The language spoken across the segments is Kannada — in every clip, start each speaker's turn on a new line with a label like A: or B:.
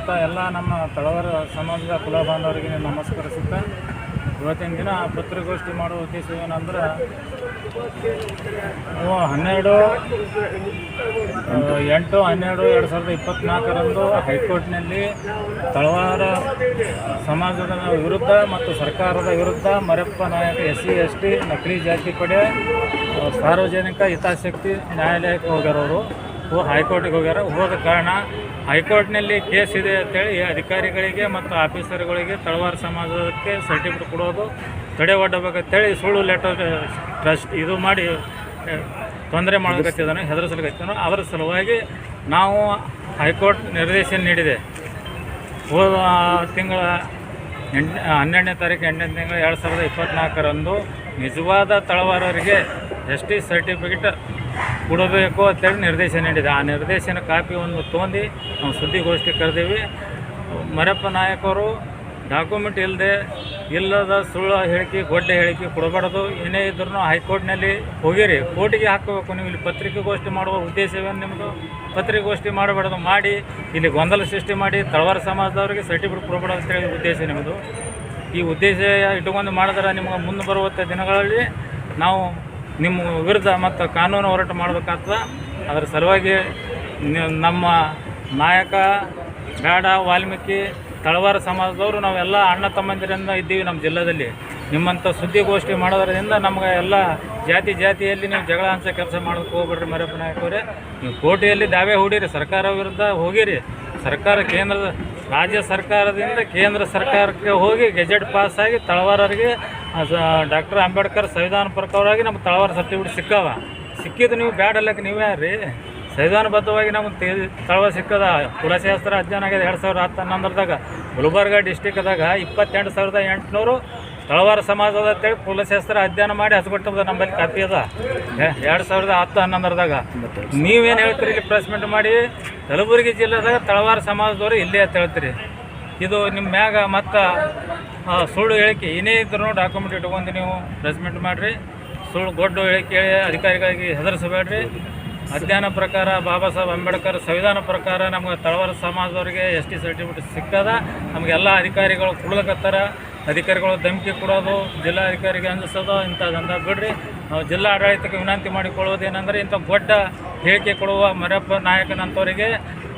A: ಮಾಡುತ್ತಾ ಎಲ್ಲ ನಮ್ಮ ತಳವಾರ ಸಮಾಜದ ಕುಲ ಬಾಂಧವರಿಗೆ ನಮಸ್ಕರಿಸುತ್ತಾ, ಇವತ್ತಿನ ದಿನ ಪತ್ರಿಕೋಷ್ಠಿ ಮಾಡುವ ಉದ್ದೇಶ ಏನಂದ್ರೆ ಹನ್ನೆರಡು ಎಂಟು, ಹನ್ನೆರಡು, ಎರಡು ಸಾವಿರದ ಇಪ್ಪತ್ನಾಲ್ಕರಂದು ಹೈಕೋರ್ಟ್ನಲ್ಲಿ ತಳವಾರ ಸಮಾಜದ ವಿರುದ್ಧ ಮತ್ತು ಸರ್ಕಾರದ ವಿರುದ್ಧ ಮರಪ್ಪ ನಾಯಕ ಎಸ್ ಸಿ, ಎಸ್ ಟಿ ನಕಲಿ ಜಾತಿ ಪಡೆ ಸಾರ್ವಜನಿಕ ಹಿತಾಸಕ್ತಿ ನ್ಯಾಯಾಲಯಕ್ಕೆ ಹೋಗ್ಯಾರ ಅವರು ಹೋ ಹೈಕೋರ್ಟಿಗೆ ಹೋಗ್ಯಾರ. ಹೋದ ಕಾರಣ ಹೈಕೋರ್ಟ್ನಲ್ಲಿ ಕೇಸ್ ಇದೆ ಅಂತೇಳಿ ಅಧಿಕಾರಿಗಳಿಗೆ ಮತ್ತು ಆಫೀಸರ್ಗಳಿಗೆ ತಳವಾರ ಸಮಾಜಕ್ಕೆ ಸರ್ಟಿಫಿಕೇಟ್ ಕೊಡೋದು ತಡೆ ಒಡ್ಡಬೇಕಂತೇಳಿ ಸುಳ್ಳು ಲೆಟರ್ ಟ್ರಸ್ಟ್ ಇದು ಮಾಡಿ ತೊಂದರೆ ಮಾಡಕತ್ತಿದ್ದಾನೆ, ಹೆದರಿಸಲಿಕತ್ತಿದ್ದಾನೆ. ಅದರ ಸಲುವಾಗಿ ನಾವು ಹೈಕೋರ್ಟ್ ನಿರ್ದೇಶನ ನೀಡಿದೆ. ಹೋದ ತಿಂಗಳ ಎಂಟು, ಹನ್ನೆರಡನೇ ತಾರೀಕು ಎಂಟನೇ ತಿಂಗಳು ಎರಡು ಸಾವಿರದ ಇಪ್ಪತ್ತ್ನಾಲ್ಕರಂದು ನಿಜವಾದ ತಳವಾರರಿಗೆ ಎಸ್ ಟಿ ಸರ್ಟಿಫಿಕೇಟ್ ಕೊಡಬೇಕು ಅಂತೇಳಿ ನಿರ್ದೇಶನ ನೀಡಿದೆ. ಆ ನಿರ್ದೇಶನ ಕಾಪಿ ಒಂದು ತೊಗೊಂಡು ನಾವು ಸುದ್ದಿಗೋಷ್ಠಿ ಕರೆದೀವಿ. ಮರಪ್ಪ ನಾಯಕರು ಡಾಕ್ಯುಮೆಂಟ್ ಇಲ್ಲದೆ ಇಲ್ಲದ ಸುಳ್ಳು ಹೇಳಿಕೆ, ಗೊಡ್ಡೆ ಹೇಳಿಕೆ ಕೊಡಬಾರ್ದು. ಏನೇ ಇದ್ರೂ ಹೈಕೋರ್ಟ್ನಲ್ಲಿ ಹೋಗಿರಿ. ಕೋರ್ಟಿಗೆ ಹಾಕಬೇಕು. ನೀವು ಇಲ್ಲಿ ಪತ್ರಿಕೆಗೋಷ್ಠಿ ಮಾಡುವ ಉದ್ದೇಶವೇನು ನಿಮ್ಮದು ಪತ್ರಿಕೆಗೋಷ್ಠಿ ಮಾಡಬಾರ್ದು. ಮಾಡಿ. ಇಲ್ಲಿ ಗೊಂದಲ ಸೃಷ್ಟಿ ಮಾಡಿ. ತಳವಾರ ಸಮಾಜದವರಿಗೆ ಸರ್ಟಿಫಿಕೇಟ್ ಕೊಡಬಾರ್ದು ಹೇಳಿದ ಉದ್ದೇಶ ನಿಮ್ಮದು ಈ ಉದ್ದೇಶ ಇಟ್ಕೊಂಡು ಮಾಡಿದ್ರೆ ನಿಮ್ಗೆ ಮುಂದೆ ಬರುವಂಥ ದಿನಗಳಲ್ಲಿ ನಾವು ನಿಮ್ಮ ವಿರುದ್ಧ ಮತ್ತು ಕಾನೂನು ಹೋರಾಟ ಮಾಡಬೇಕಾಗ್ತದೆ. ಅದರ ಸಲುವಾಗಿ ನಮ್ಮ ನಾಯಕ ಬೇಡ ವಾಲ್ಮೀಕಿ, ತಳವಾರ ಸಮಾಜದವರು ನಾವೆಲ್ಲ ಅಣ್ಣ ತಮ್ಮಂದಿರಿಂದ ಇದ್ದೀವಿ ನಮ್ಮ ಜಿಲ್ಲೆಯಲ್ಲಿ ನಿಮ್ಮಂಥ ಸುದ್ದಿಗೋಷ್ಠಿ ಮಾಡೋದ್ರಿಂದ ನಮ್ಗೆ ಎಲ್ಲ ಜಾತಿ ಜಾತಿಯಲ್ಲಿ ನೀವು ಜಗಳ ಅಂಶ ಕೆಲಸ ಮಾಡೋಕ್ಕೆ ಹೋಗ್ಬೇಡ್ರಿ ಮರಪ್ಪ ನೀವು ಕೋಟೆಯಲ್ಲಿ ದಾವೆ ಹೂಡಿರಿ, ಸರ್ಕಾರ ವಿರುದ್ಧ ಹೋಗಿರಿ. ಸರ್ಕಾರ ಕೇಂದ್ರದ ರಾಜ್ಯ ಸರ್ಕಾರದಿಂದ ಕೇಂದ್ರ ಸರ್ಕಾರಕ್ಕೆ ಹೋಗಿ ಗೆಜೆಟ್ ಪಾಸ್ ಆಗಿ ತಳವಾರರಿಗೆ ಡಾಕ್ಟರ್ ಅಂಬೇಡ್ಕರ್ ಸಂವಿಧಾನ ಪ್ರಕಾರವಾಗಿ ನಮ್ಮ ತಳವಾರ ಸರ್ಟಿಫಿಕೇಟ್ ಸಿಕ್ಕವ. ಸಿಕ್ಕಿದ್ದು ನೀವು ಬ್ಯಾಡ್ ಅಲ್ಲಕ್ಕೆ ನೀವೇ ರೀ. ಸಂವಿಧಾನಬದ್ಧವಾಗಿ ನಮ್ಗೆ ತೇ, ತಳವಾರ ಸಿಕ್ಕದ ಕುಲಶಾಸ್ತ್ರ ಅಧ್ಯಯನ ಆಗಿದೆ ಎರಡು ಸಾವಿರದ ಹತ್ತು ಹನ್ನೊಂದರದಾಗ ಗುಲ್ಬರ್ಗ ಡಿಸ್ಟಿಕ್ದಾಗ ಇಪ್ಪತ್ತೆಂಟು ಸಾವಿರದ ಎಂಟುನೂರು ತಳವಾರ ಸಮಾಜದ ಅಂತೇಳಿ ಕುಲಶಾಸ್ತ್ರ ಅಧ್ಯಯನ ಮಾಡಿ ಹಚ್ಕೊಟ್ಟದ ನಮ್ಮಲ್ಲಿ ಕಾಪಿ ಅದ. ಎರಡು ಸಾವಿರದ ಹತ್ತು ಹನ್ನೊಂದರದಾಗ. ನೀವೇನು ಹೇಳ್ತೀರಿ ಇಲ್ಲಿ ಪ್ರೆಸ್ ಮೀಟ್ ಮಾಡಿ? ಕಲಬುರಗಿ ಜಿಲ್ಲೆದಾಗ ತಳವಾರ ಸಮಾಜದವರು ಇಲ್ಲೇ ಅಂತ ಹೇಳ್ತೀರಿ. ಇದು ನಿಮ್ಮ ಮ್ಯಾಗ ಮತ್ತು ಸುಳ್ಳು ಹೇಳಿಕೆ ಏನೇ ಇದ್ರೂ ಡಾಕ್ಯುಮೆಂಟ್ ಇಟ್ಕೊಂಡು ನೀವು ಪ್ರೆಸ್ ಮೀಟ್ ಮಾಡಿರಿ. ಸುಳ್ಳು ಗೊಡ್ಡು ಹೇಳಿಕೆ ಹೇಳಿ ಅಧಿಕಾರಿಗಳಿಗೆ ಹೆದರಿಸಬೇಡ್ರಿ. ಅಧ್ಯಯನ ಪ್ರಕಾರ ಬಾಬಾ ಸಾಹೇಬ್ ಅಂಬೇಡ್ಕರ್ ಸಂವಿಧಾನ ಪ್ರಕಾರ ನಮ್ಗೆ ತಳವಾರ ಸಮಾಜದವ್ರಿಗೆ ಎಸ್ ಟಿ ಸರ್ಟಿಫಿಕೇಟ್ ಸಿಕ್ಕದ ನಮಗೆಲ್ಲ ಅಧಿಕಾರಿಗಳು ಕೊಡ್ಲಕತ್ತಾರ. ಅಧಿಕಾರಿಗಳು ಧಮಕಿ ಕೊಡೋದು, ಜಿಲ್ಲಾಧಿಕಾರಿಗೆ ಅಂಜಿಸೋದು ಇಂಥದ್ದಂದ ಬಿಡ್ರಿ. ನಾವು ಜಿಲ್ಲಾ ಆಡಳಿತಕ್ಕೆ ವಿನಂತಿ ಮಾಡಿಕೊಳ್ಳೋದೇನೆಂದರೆ ಇಂಥ ಗೊಡ್ಡ ಹೇಳಿಕೆ ಕೊಡುವ ಮರಪ್ಪ ನಾಯಕನಂತವರಿಗೆ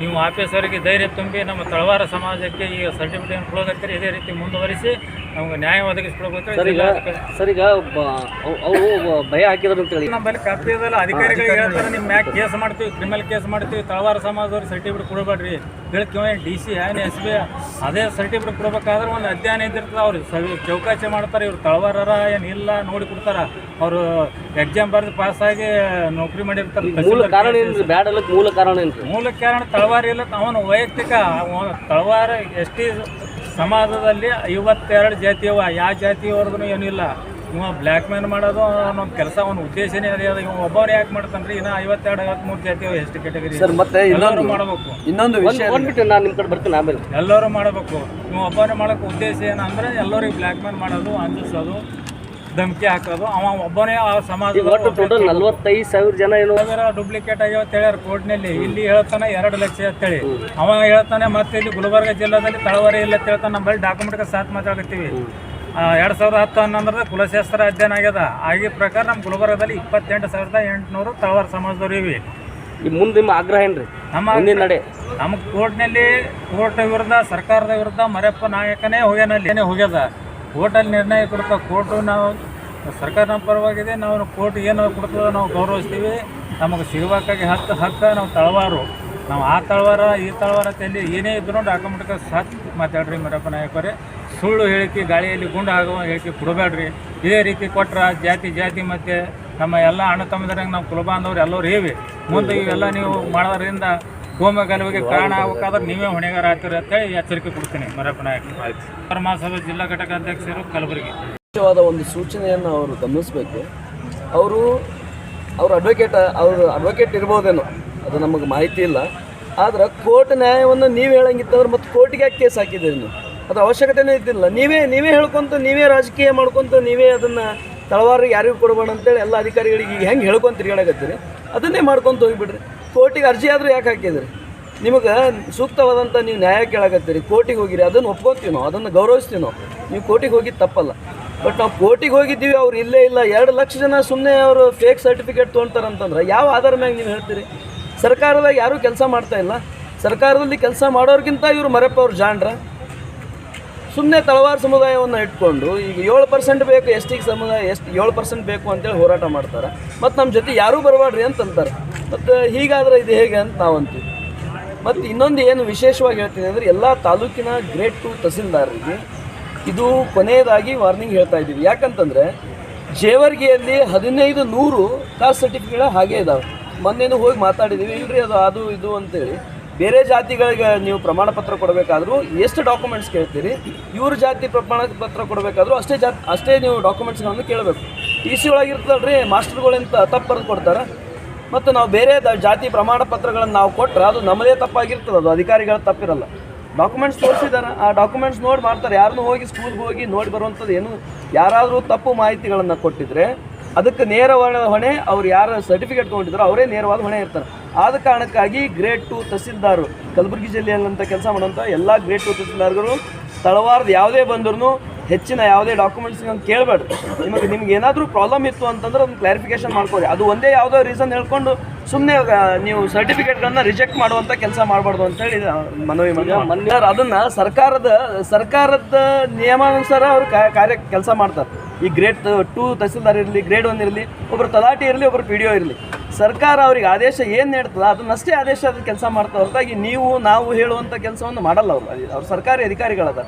A: ನೀವು ಆಫೀಸರಿಗೆ ಧೈರ್ಯ ತುಂಬಿ ನಮ್ಮ ತಳವಾರ ಸಮಾಜಕ್ಕೆ ಈ ಸರ್ಟಿಫಿಕೇಟ್ ಕೊಡೋದಕ್ಕೆ ಇದೇ ರೀತಿ ಮುಂದುವರಿಸಿ ನಮ್ಗೆ ನ್ಯಾಯ ಒದಗಿಸ್ಕೊಡ್ಬೇಕು
B: ಸರ್ ಈಗ ಸರ್ ಈಗ ಬ- ಅವ್- ಅವು ಭಯ ಹಾಕಿದ್ರು ಅಂತೇಳಿ
A: ನಮ್ಮಲ್ಲಿ ಕಾಪಿ ಇದಲ್ಲ ಅಧಿಕಾರಿಗಳಿಗೆ ಹೇಳ್ತಾರೆ ನಿಮ್ಮ ಮ್ಯಾಕ್ ಕೇಸ್ ಮಾಡ್ತೀವಿ ಕ್ರಿಮಿನಲ್ ಕೇಸ್ ಮಾಡ್ತೀವಿ ತಳವಾರ ಸಮಾಜದವ್ರಿಗೆ ಸರ್ಟಿಫಿಕೇಟ್ ಕೊಡಬೇಡ್ರಿ. ಹೇಳ್ತೀವಿ ಡಿ ಸಿ ಏನು ಎಸ್ ಬಿ ಅದೇ ಸರ್ಟಿಫಿಕೇಟ್ ಕೊಡ್ಬೇಕಾದ್ರೆ ಒಂದು ಅಧ್ಯಯನ ಇದ್ದಿರ್ತದೆ ಅವ್ರು. ಸವಿ ಚೌಕಾಸಿ ಮಾಡ್ತಾರೆ ಇವ್ರು ತಳವಾರರ ಏನಿಲ್ಲ ಇಲ್ಲ ನೋಡಿ ಕೊಡ್ತಾರ. ಅವರು ಎಕ್ಸಾಮ್ ಬರೆದು ಪಾಸ್ ಆಗಿ ನೌಕರಿ ಮಾಡಿರ್ತಾರೆ.
B: ಮೂಲ
A: ತಹಸೀಲ್ದಾರ್
B: ಕಾರಣ. ಏನ್ರಿ? ಬ್ಯಾಡ್ ಅಲ್ಲಕ್ ಮೂಲ ಕಾರಣ ಏನ್ರಿ?
A: ಮೂಲ ಕಾರಣ ತಳವಾರ ಇಲ್ಲ ಅವನು ವೈಯಕ್ತಿಕ ತಳವಾರ ಎಸ್ ಟಿ ಸಮಾಜದಲ್ಲಿ ಐವತ್ತೆರಡು ಜಾತಿಯವ ಯಾವ ಜಾತಿಯವ್ರದ್ದು ಏನಿಲ್ಲ. ಇವ ಬ್ಲ್ಯಾಕ್ ಮ್ಯಾನ್ ಮಾಡೋದು ನಮ್ಮ ಕೆಲಸ ಅವನ ಉದ್ದೇಶನೇ ಅದೇ ಅದ. ಇವ ಒಬ್ಬವ್ರು ಯಾಕೆ ಮಾಡ್ತಾನ್ರಿ? ಇನ್ನ ಐವತ್ತೆರಡು ಐವತ್ಮೂರು ಜಾತಿ ಅವ ಎಷ್ಟು ಕೆಟಗರಿ
C: ಸರ್ ಮತ್ತೆ
A: ಎಲ್ಲರೂ
C: ಇನ್ನೊಂದು
A: ಮಾಡಬೇಕು.
C: ಇನ್ನೊಂದು
B: ಒಂದ್
C: ವಿಷಯ
B: ಒಂದ್ ಬಿಟ್ಟು ನಾನು ನಿಮ್ಮ ಕಡೆ ಬರ್ತೀನಿ ಆಮೇಲೆ.
A: ಎಲ್ಲರೂ ಮಾಡಬೇಕು. ಇವ ಒಬ್ಬನೇ ಮಾಡೋಕೆ ಉದ್ದೇಶ ಏನಂದ್ರೆ ಎಲ್ಲರಿಗೂ ಬ್ಲ್ಯಾಕ್ ಮ್ಯಾನ್ ಮಾಡೋದು ಅಂಜಿಸೋದು. ಧಮಕಿ ಹಾಕೋದು. ಅವ ಒಬ್ಬನೇ ಆ
B: ಸಮಾಜ ಒಟ್ಟು ಟೋಟಲ್
A: ಸಮಾಜ
B: ನಲ್ವತ್ತೈದು ಸಾವಿರ ಜನ ಏನು?
A: ಡೂಪ್ಲಿಕೇಟ್ ಆಗ್ಯಾವ ಅಂತ ಹೇಳ್ಯಾರ ಕೋರ್ಟ್ನಲ್ಲಿ ಇಲ್ಲಿ ಹೇಳ್ತಾನೆ ಎರಡು ಲಕ್ಷ ಅಂತೇಳಿ. ಅವ ಹೇಳ್ತಾನೆ ಮತ್ತೆ ಇಲ್ಲಿ ಗುಲ್ಬರ್ಗ ಜಿಲ್ಲಾದಲ್ಲಿ ತಳವರಿ ಇಲ್ಲ ಅಂತ ಹೇಳ್ತಾನೆ. ನಮ್ಮಲ್ಲಿ ಡಾಕ್ಯುಮೆಂಟ್ಗೆ ಸಾಥ್ ಮಾತಾಡ್ತೀವಿ ಎರಡು ಸಾವಿರದ ಹತ್ತು ಹನ್ನೊಂದರದ ಕುಲಶಾಸ್ತ್ರ ಅಧ್ಯಯನ ಆಗ್ಯದ. ಆಗಿ ಪ್ರಕಾರ ನಮ್ಮ ಗುಲ್ಬರ್ಗದಲ್ಲಿ ಇಪ್ಪತ್ತೆಂಟು ಸಾವಿರದ ಎಂಟುನೂರು ತಳವಾರ ಸಮಾಜದವ್ರು ಇವೆ.
B: ಮುಂದೆ ನಿಮ್ಮ ಆಗ್ರಹ ಏನ್ರಿ?
A: ನಮ್ಮ
B: ಮುಂದಿನ ನಡೆ.
A: ನಮ್ಮ ಕೋರ್ಟ್ನಲ್ಲಿ ಕೋರ್ಟ್ ವಿರುದ್ಧ ಸರ್ಕಾರದ ವಿರುದ್ಧ ಮರಪ್ಪ ನಾಯಕನೇ ಹೋಗ್ಯಾನಲ್ಲಿ ಏನೇ ಹೋಗ್ಯದ. ಕೋರ್ಟಲ್ಲಿ ನಿರ್ಣಯ ಕೊಡ್ತಾ ಕೋರ್ಟು ನಾವು ಸರ್ಕಾರದ ಪರವಾಗಿದೆ. ನಾವು ಕೋರ್ಟ್ ಏನು ಕೊಡ್ತದೋ ನಾವು ಗೌರವಿಸ್ತೀವಿ. ನಮಗೆ ಸಿಗಬೇಕಾಗಿ ಹತ್ತು ಹಕ್ಕ ನಾವು ತಳವಾರು. ನಾವು ಆ ತಳವಾರ, ಈ ತಳವಾರ ತಲ್ಲಿ ಏನೇ ಇದ್ರೂ ಡಾಕ್ಯುಮೆಂಟ್ಗೆ ಸಾಥ್ ಮಾತಾಡ್ರಿ ಮರಪ್ಪ ನಾಯಕರೇ ಸುಳ್ಳು ಹೇಳಿಕೆ, ಗಾಳಿಯಲ್ಲಿ ಗುಂಡು ಆಗುವ ಹೇಳಿಕೆ ಕೊಡಬೇಡ್ರಿ. ಇದೇ ರೀತಿ ಕೊಟ್ರೆ ಜಾತಿ ಜಾತಿ ಮತ್ತು ನಮ್ಮ ಎಲ್ಲ ಅಣ್ಣ ತಮ್ಮದ್ರಂಗೆ ನಾವು ಕುಲಬಾಂಧವ್ರು ಎಲ್ಲರೂ ಹೇವಿ ಮುಂದೆ ಇವೆಲ್ಲ ನೀವು ಮಾಡೋದ್ರಿಂದ ಗೋಮ ಗಲಭೆಗೆ ಕಾರಣ ಆಗಬೇಕಾದ್ರೆ ನೀವೇ ಹೊಣೆಗಾರ ಆಗ್ತೀರಿ ಅಂತೇಳಿ ಎಚ್ಚರಿಕೆ ಕೊಡ್ತೀನಿ ಮರಪ್ಪ ನಾಯಕ ಮಹಾಸಭಾ ಜಿಲ್ಲಾ ಘಟಕ ಅಧ್ಯಕ್ಷರು ಕಲಬುರಗಿ.
C: ಮುಖ್ಯವಾದ ಒಂದು ಸೂಚನೆಯನ್ನು ಅವರು ಗಮನಿಸಬೇಕು. ಅವರು, ಅವ್ರ ಅಡ್ವೊಕೇಟ್ ಅವರು ಅಡ್ವೊಕೇಟ್ ಇರ್ಬೋದೇನೋ, ಅದು ನಮಗೆ ಮಾಹಿತಿ ಇಲ್ಲ. ಆದ್ರೆ ಕೋರ್ಟ್ ನ್ಯಾಯವನ್ನು ನೀವು ಹೇಳಂಗಿತ್ತಂದ್ರೆ ಮತ್ತು ಕೋರ್ಟಿಗೆ ಯಾಕೆ ಕೇಸ್ ಹಾಕಿದ್ದೀರಿ ನೀವು? ಅದು ಅವಶ್ಯಕತೆನೇ ಇದ್ದಿಲ್ಲ. ನೀವೇ ನೀವೇ ಹೇಳ್ಕೊಂತ, ನೀವೇ ರಾಜಕೀಯ ಮಾಡ್ಕೊಂತ, ನೀವೇ ಅದನ್ನು ತಳವಾರಿಗೆ ಯಾರಿಗೂ ಕೊಡಬೇಡ ಅಂತೇಳಿ ಎಲ್ಲ ಅಧಿಕಾರಿಗಳಿಗೆ ಈಗ ಹೆಂಗೆ ಹೇಳ್ಕೊಂತ ತಿರುಗಾಡಕತ್ತೀರಿ ಅದನ್ನೇ ಮಾಡ್ಕೊಂತ ಹೋಗಿಬಿಡ್ರಿ. ಕೋರ್ಟಿಗೆ ಅರ್ಜಿ ಆದರೂ ಯಾಕೆ ಹಾಕಿದ್ರಿ? ನಿಮಗೆ ಸೂಕ್ತವಾದಂಥ ನೀವು ನ್ಯಾಯ ಕೇಳಕತ್ತೀರಿ. ಕೋರ್ಟಿಗೆ ಹೋಗಿರಿ, ಅದನ್ನು ಒಪ್ಕೋತೀವಿ ನಾವು, ಅದನ್ನು ಗೌರವಿಸ್ತೀವಿ ನಾವು. ಕೋರ್ಟಿಗೆ ಹೋಗಿದ್ದು ತಪ್ಪಲ್ಲ. ಬಟ್ ನಾವು ಕೋರ್ಟಿಗೆ ಹೋಗಿದ್ದೀವಿ, ಅವ್ರು ಇಲ್ಲೇ ಇಲ್ಲ, ಎರಡು ಲಕ್ಷ ಜನ ಸುಮ್ಮನೆ ಅವರು ಫೇಕ್ ಸರ್ಟಿಫಿಕೇಟ್ ತೊಗೊಳ್ತಾರಂತಂದ್ರೆ ಯಾವ ಆಧಾರ ಮ್ಯಾಗೆ ನೀವು ಹೇಳ್ತೀರಿ? ಸರ್ಕಾರದಾಗ ಯಾರೂ ಕೆಲಸ ಮಾಡ್ತಾ ಇಲ್ಲ. ಸರ್ಕಾರದಲ್ಲಿ ಕೆಲಸ ಮಾಡೋರ್ಗಿಂತ ಇವರು ಮರೆಪ್ಪ ಅವ್ರು ಜಾಣ್ರ. ಸುಮ್ಮನೆ ತಳವಾರ ಸಮುದಾಯವನ್ನು ಇಟ್ಕೊಂಡು, ಈಗ ಏಳು ಪರ್ಸೆಂಟ್ ಬೇಕು, ಎಸ್ ಟಿಗೆ ಸಮುದಾಯ ಎಷ್ಟು ಏಳು ಪರ್ಸೆಂಟ್ ಬೇಕು ಅಂತೇಳಿ ಹೋರಾಟ ಮಾಡ್ತಾರೆ. ಮತ್ತು ನಮ್ಮ ಜೊತೆ ಯಾರೂ ಬರಬಾಡ್ರಿ ಅಂತ ಅಂತಾರೆ ಮತ್ತು ಹೀಗಾದರೆ ಇದು ಹೇಗೆ ಅಂತ ನಾವು ಅಂತೀವಿ ಮತ್ತು ಇನ್ನೊಂದು ಏನು ವಿಶೇಷವಾಗಿ ಹೇಳ್ತೀನಿ ಅಂದರೆ ಎಲ್ಲ ತಾಲೂಕಿನ ಗ್ರೇಡ್ ಟು ತಹಸೀಲ್ದಾರರಿಗೆ ಇದು ಕೊನೆಯದಾಗಿ ವಾರ್ನಿಂಗ್ ಹೇಳ್ತಾ ಇದ್ದೀವಿ. ಯಾಕಂತಂದರೆ ಜೇವರ್ಗಿಯಲ್ಲಿ ಹದಿನೈದು ನೂರು ಕಾಸ್ಟ್ ಸರ್ಟಿಫಿಕೇಟ್ ಹಾಗೇ ಇದ್ದಾವೆ ಮೊನ್ನೆನೂ ಹೋಗಿ ಮಾತಾಡಿದ್ದೀವಿ ಇಲ್ರಿ ಅದು ಅದು, ಇದು ಅಂತೇಳಿ. ಬೇರೆ ಜಾತಿಗಳಿಗೆ ನೀವು ಪ್ರಮಾಣ ಪತ್ರ ಕೊಡಬೇಕಾದ್ರೂ ಎಷ್ಟು ಡಾಕ್ಯುಮೆಂಟ್ಸ್ ಕೇಳ್ತೀರಿ, ಇವ್ರ ಜಾತಿ ಪ್ರಮಾಣ ಪತ್ರ ಕೊಡಬೇಕಾದ್ರೂ ಅಷ್ಟೇ ಜಾತಿ, ಅಷ್ಟೇ ನೀವು ಡಾಕ್ಯುಮೆಂಟ್ಸ್ಗಳನ್ನು ಕೇಳಬೇಕು. ಟಿ ಸಿ ಒಳಗಿರ್ತದಲ್ರಿ ಮಾಸ್ಟರ್ಗಳಿಂದ ತಪ್ಪು ಬರೆದು ಕೊಡ್ತಾರೆ ಮತ್ತು ನಾವು ಬೇರೆ ಜಾತಿ ಪ್ರಮಾಣ ಪತ್ರಗಳನ್ನು ನಾವು ಕೊಟ್ಟರೆ ಅದು ನಮ್ಮದೇ ತಪ್ಪಾಗಿರ್ತದೆ, ಅದು ಅಧಿಕಾರಿಗಳ ತಪ್ಪಿರಲ್ಲ. ಡಾಕ್ಯುಮೆಂಟ್ಸ್ ತೋರಿಸಿದಾರೆ ಆ ಡಾಕ್ಯುಮೆಂಟ್ಸ್ ನೋಡಿ ಮಾಡ್ತಾರೆ. ಯಾರನ್ನೂ ಹೋಗಿ ಸ್ಕೂಲ್ಗೆ ಹೋಗಿ ನೋಡಿ ಬರುವಂಥದ್ದು ಏನು, ಯಾರಾದರೂ ತಪ್ಪು ಮಾಹಿತಿಗಳನ್ನು ಕೊಟ್ಟಿದ್ರೆ ಅದಕ್ಕೆ ನೇರ ಹೊಣೆ- ಹೊಣೆ ಅವ್ರು ಯಾರು ಸರ್ಟಿಫಿಕೇಟ್ ತೊಗೊಂಡಿದ್ರು ಅವರೇ ನೇರವಾದ ಹೊಣೆ ಇರ್ತಾರೆ. ಆದ ಕಾರಣಕ್ಕಾಗಿ ಗ್ರೇಡ್ ಟು ತಹಸೀಲ್ದಾರು, ಕಲಬುರಗಿ ಜಿಲ್ಲೆಯಲ್ಲಿ ಕೆಲಸ ಮಾಡುವಂಥ ಎಲ್ಲ ಗ್ರೇಡ್ ಟು ತಹಸೀಲ್ದಾರ್ಗಳು ತಳವಾರದ ಯಾವುದೇ ಬಂದ್ರೂ ಹೆಚ್ಚಿನ ಯಾವುದೇ ಡಾಕ್ಯುಮೆಂಟ್ಸ್ ಕೇಳಬೇಡ್ರಿ. ನಿಮಗೆ ನಿಮ್ಗೆ ಏನಾದರೂ ಪ್ರಾಬ್ಲಮ್ ಇತ್ತು ಅಂತಂದ್ರೆ ಒಂದು ಕ್ಲಾರಿಫಿಕೇಶನ್ ಮಾಡ್ಕೊಳ್ಳಿ ಅದು ಒಂದೇ ಯಾವುದೋ ರೀಸನ್ ಹೇಳ್ಕೊಂಡು ಸುಮ್ಮನೆ ನೀವು ಸರ್ಟಿಫಿಕೇಟ್ಗಳನ್ನ ರಿಜೆಕ್ಟ್ ಮಾಡುವಂಥ ಕೆಲಸ ಮಾಡಬಾರ್ದು ಅಂತೇಳಿ ಹೇಳಿ ಮನವಿ ಮಾಡಿ ಅದನ್ನು ಸರ್ಕಾರದ ಸರ್ಕಾರದ ನಿಯಮಾನುಸಾರ ಅವರು ಕಾರ್ಯ ಕೆಲಸ ಮಾಡ್ತಾರೆ. ಈ ಗ್ರೇಡ್ ಟೂ ತಹಸೀಲ್ದಾರ್ ಇರಲಿ ಗ್ರೇಡ್ ಒನ್ ಇರಲಿ ಒಬ್ಬರು ತಲಾಟಿ ಇರಲಿ ಒಬ್ಬರು ಪಿ ಡಿ ಒ ಇರಲಿ. ಸರ್ಕಾರ ಅವ್ರಿಗೆ ಆದೇಶ ಏನು ನೀಡ್ತದೆ ಅದನ್ನಷ್ಟೇ ಆದೇಶ ಕೆಲಸ ಮಾಡ್ತಾ ಹೊರತಾಗಿ ನೀವು ನಾವು ಹೇಳುವಂಥ ಕೆಲಸವನ್ನು ಮಾಡಲ್ಲ ಅವರು. ಅವ್ರು ಸರ್ಕಾರಿ ಅಧಿಕಾರಿಗಳದ.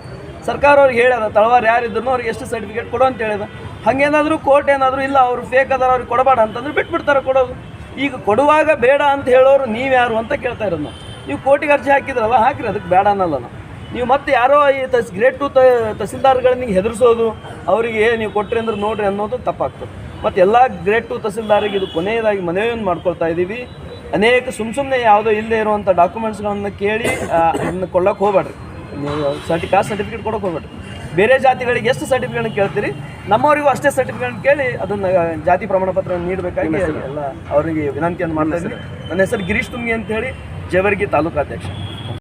C: ಸರ್ಕಾರ ಅವ್ರಿಗೆ ಹೇಳ್ಯದ ತಳವಾರ ಯಾರಿದ್ರು ಅವ್ರಿಗೆ ಎಷ್ಟು ಸರ್ಟಿಫಿಕೇಟ್ ಕೊಡು ಅಂತ ಹೇಳಿದ ಹಂಗೇನಾದರೂ ಕೋರ್ಟ್ ಏನಾದರೂ ಇಲ್ಲ, ಅವರು ಫೇಕ್ ಅದಾರ, ಅವ್ರಿಗೆ ಕೊಡಬೇಡ ಅಂತಂದ್ರೆ ಬಿಟ್ಬಿಡ್ತಾರೆ ಕೊಡೋದು. ಈಗ ಕೊಡುವಾಗ ಬೇಡ ಅಂತ ಹೇಳೋರು ನೀವು ಯಾರು ಅಂತ ಕೇಳ್ತಾ ಇರೋದು ನಾವು. ಕೋರ್ಟಿಗೆ ಅರ್ಜಿ ಹಾಕಿದ್ರಲ್ಲ, ಹಾಕಿರಿ, ಅದಕ್ಕೆ ಬೇಡ ಅನ್ನಲ್ಲ ನಾವು ನೀವು ಮತ್ತೆ ಯಾರೋ ಈ ತಸ್ ಗ್ರೇಟ್ ಟು ತಹಸೀಲ್ದಾರ್ಗಳನ್ನ ಹೆದರಿಸೋದು, ಅವರಿಗೆ ನೀವು ಕೊಟ್ಟರೆ ಅಂದ್ರೆ ನೋಡ್ರಿ ಅನ್ನೋದು ತಪ್ಪಾಗ್ತದೆ. ಮತ್ತು ಎಲ್ಲ ಗ್ರೇಟ್ ಟು ತಹಸೀಲ್ದಾರಿಗೆ ಇದು ಕೊನೆಯದಾಗಿ ಮನವಿಯನ್ನು ಮಾಡ್ಕೊಳ್ತಾ ಇದ್ದೀವಿ ಅನೇಕ ಸುಮ್ಮ ಸುಮ್ಮನೆ ಯಾವುದೋ ಇಲ್ಲದೆ ಇರುವಂಥ ಡಾಕ್ಯುಮೆಂಟ್ಸ್ಗಳನ್ನು ಕೇಳಿ ಅದನ್ನು ಕೊಡೋಕ್ಕೆ ಹೋಗ್ಬೇಡ್ರಿ. ನೀವು ಸರ್ಟಿ ಕಾಸ್ಟ್ ಸರ್ಟಿಫಿಕೇಟ್ ಕೊಡೋಕೆ ಹೋಗ್ಬೇಡ ಬೇರೆ ಜಾತಿಗಳಿಗೆ ಎಷ್ಟು ಸರ್ಟಿಫಿಕೇಟ್ ಕೇಳ್ತೀರಿ? ನಮ್ಮವರಿಗೂ ಅಷ್ಟೇ ಸರ್ಟಿಫಿಕೇಟ್ ಕೇಳಿ ಅದನ್ನು ಜಾತಿ ಪ್ರಮಾಣ ಪತ್ರ ನೀಡಬೇಕಾಗಿ ಎಲ್ಲ ಅವರಿಗೆ ವಿನಂತಿಯನ್ನು ಮಾಡ್ತಾ ಇದ್ದೀನಿ. ನನ್ನ ಹೆಸರು ಗಿರೀಶ್ ತುಂಗಿ ಅಂತ ಹೇಳಿ ಜೇವರ್ಗಿ ತಾಲೂಕಾಧ್ಯಕ್ಷ.